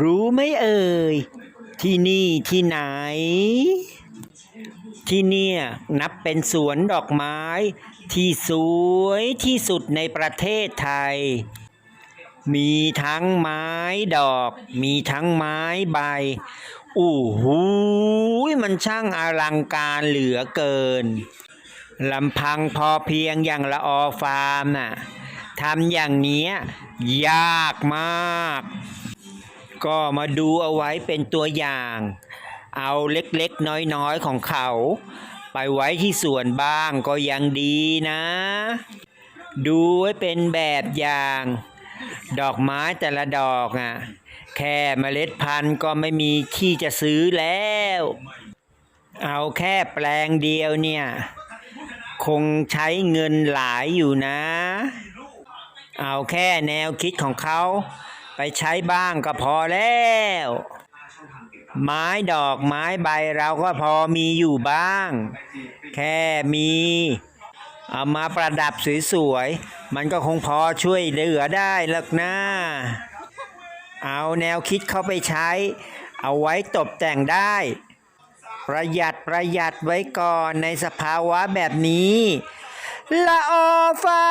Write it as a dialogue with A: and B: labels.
A: รู้ไหมเอ่ย ที่นี่ที่ไหน ที่เนี่ยนับเป็นสวนดอกไม้ ที่สวยที่สุดในประเทศไทย มีทั้งไม้ดอก มีทั้งไม้ใบอู้หูมันช่างอลังการเหลือเกินลำพังพอเพียงอย่างละออฟาร์มน่ะทำอย่างเนี้ยยากมาก ก็มาดูเอาไว้เป็นตัวอย่าง เอาเล็กๆน้อยๆของเขา ไปไว้ที่สวนบ้างก็ยังดีนะ ดูไว้เป็นแบบอย่าง ดอกไม้แต่ละดอกอะ แค่เมล็ดพันธุ์ก็ไม่มีที่จะซื้อแล้ว เอาแค่แปลงเดียวเนี่ย คงใช้เงินหลายอยู่นะ เอาแค่แนวคิดของเขา ไปใช้บ้างก็พอแล้ว ไม้ดอกไม้ใบเราก็พอมีอยู่บ้าง แค่มีเอามาประดับสวยๆ มันก็คงพอช่วยเหลือได้หรอกนะเอาแนวคิดเข้าไปใช้ เอาไว้ตกแต่งได้ ประหยัดประหยัดไว้ก่อนในสภาวะแบบนี้ละออฟ้า